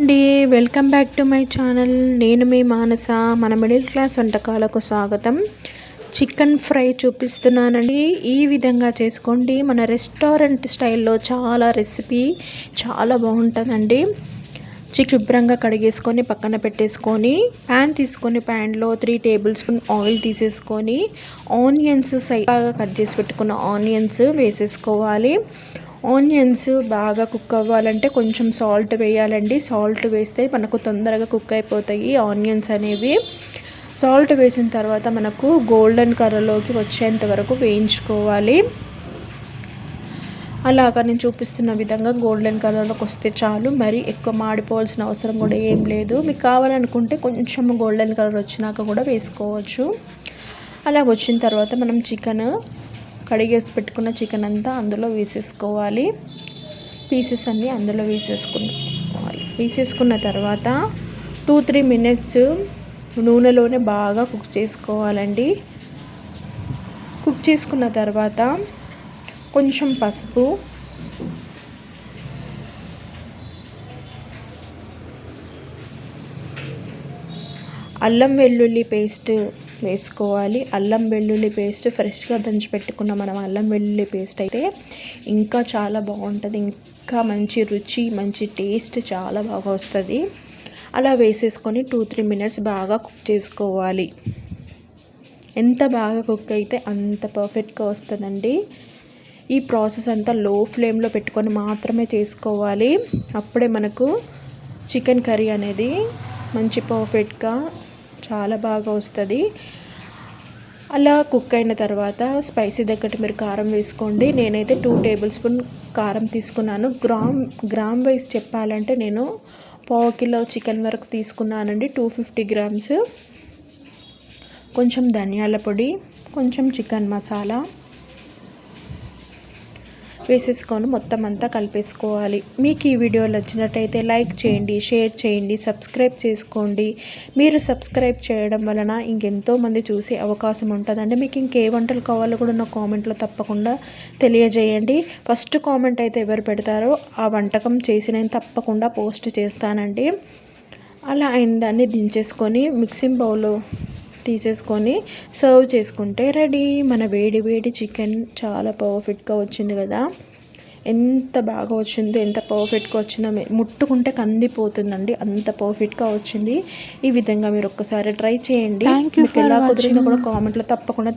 అండి welcome back to my channel. నేను మీ మానస. మన మిడిల్ క్లాస్ వంటకాలకు స్వాగతం. చికెన్ ఫ్రై చూపిస్తున్నానండి. ఈ విధంగా చేసుకోండి. మన రెస్టారెంట్ స్టైల్లో చాలా రెసిపీ చాలా బాగుంటుందండి. చిక్ శుభ్రంగా కడిగేసుకొని పక్కన పెట్టేసుకొని ప్యాన్ తీసుకొని ప్యాన్లో త్రీ టేబుల్ స్పూన్ ఆయిల్ తీసేసుకొని ఆనియన్స్ సైగా కట్ చేసి పెట్టుకున్న ఆనియన్స్ వేసేసుకోవాలి. ఆనియన్స్ బాగా కుక్ అవ్వాలంటే కొంచెం సాల్ట్ వేయాలండి. సాల్ట్ వేస్తే మనకు తొందరగా కుక్ అయిపోతాయి ఆనియన్స్ అనేవి. సాల్ట్ వేసిన తర్వాత మనకు గోల్డెన్ కలర్లోకి వచ్చేంత వరకు వేయించుకోవాలి. అలాగా నేను చూపిస్తున్న విధంగా గోల్డెన్ కలర్లోకి వస్తే చాలు. మరి ఎక్కువ మాడిపోవాల్సిన అవసరం కూడా ఏం లేదు. మీకు కావాలనుకుంటే కొంచెం గోల్డెన్ కలర్ వచ్చినాక కూడా వేసుకోవచ్చు. అలా వచ్చిన తర్వాత మనం చికెన్ కడిగేసి పెట్టుకున్న చికెన్ అంతా అందులో వేసేసుకోవాలి. పీసెస్ అన్నీ అందులో వేసేసుకోవాలి వేసేసుకున్న తర్వాత టూ త్రీ మినిట్స్ నూనెలోనే బాగా కుక్ చేసుకోవాలండి. కుక్ చేసుకున్న తర్వాత కొంచెం పసుపు అల్లం వెల్లుల్లి పేస్ట్ వేసుకోవాలి. అల్లం వెల్లుల్లి పేస్ట్ ఫ్రెష్గా దంచిపెట్టుకున్న మనం. అల్లం వెల్లుల్లి పేస్ట్ అయితే ఇంకా చాలా బాగుంటుంది. ఇంకా మంచి రుచి మంచి టేస్ట్ చాలా బాగా వస్తుంది. అలా వేసేసుకొని టూ త్రీ మినిట్స్ బాగా కుక్ చేసుకోవాలి. ఎంత బాగా కుక్ అయితే అంత పర్ఫెక్ట్గా వస్తుందండి. ఈ ప్రాసెస్ అంతా లో ఫ్లేమ్లో పెట్టుకొని మాత్రమే చేసుకోవాలి. అప్పుడే మనకు చికెన్ కర్రీ అనేది మంచి పర్ఫెక్ట్గా చాలా బాగా వస్తుంది. అలా కుక్ అయిన తర్వాత స్పైసీ తగ్గట్టు మీరు కారం వేసుకోండి. నేనైతే టూ టేబుల్ స్పూన్ కారం తీసుకున్నాను. గ్రామ్ గ్రామ్ వైజ్ చెప్పాలంటే నేను పావు కిలో చికెన్ వరకు తీసుకున్నానండి. టూ ఫిఫ్టీ గ్రామ్స్ కొంచెం ధనియాల పొడి కొంచెం చికెన్ మసాలా. వేసేసుకొని మొత్తం అంతా కలిపేసుకోవాలి. మీకు ఈ వీడియో నచ్చినట్టయితే లైక్ చేయండి షేర్ చేయండి సబ్స్క్రైబ్ చేసుకోండి. మీరు సబ్స్క్రైబ్ చేయడం వలన ఇంకెంతో మంది చూసే అవకాశం ఉంటుందండి. మీకు ఇంకే వంటలు కావాలో కూడా నా కామెంట్లో తప్పకుండా తెలియజేయండి. ఫస్ట్ కామెంట్ అయితే ఎవరు పెడతారో ఆ వంటకం చేసి నేను తప్పకుండా పోస్ట్ చేస్తానండి. అలా అయిన దాన్ని దించేసుకొని మిక్సింగ్ బౌల్లో తీసేసుకొని సర్వ్ చేసుకుంటే రెడీ. మన వేడి వేడి చికెన్ చాలా పర్ఫెక్ట్గా వచ్చింది కదా. ఎంత బాగా వచ్చిందో ఎంత పర్ఫెక్ట్గా వచ్చిందో ముట్టుకుంటే కందిపోతుందండి. అంత పర్ఫెక్ట్గా వచ్చింది. ఈ విధంగా మీరు ఒక్కసారి ట్రై చేయండి. మీకు ఎలా కుదిరిందో కూడా కామెంట్లో తప్పకుండా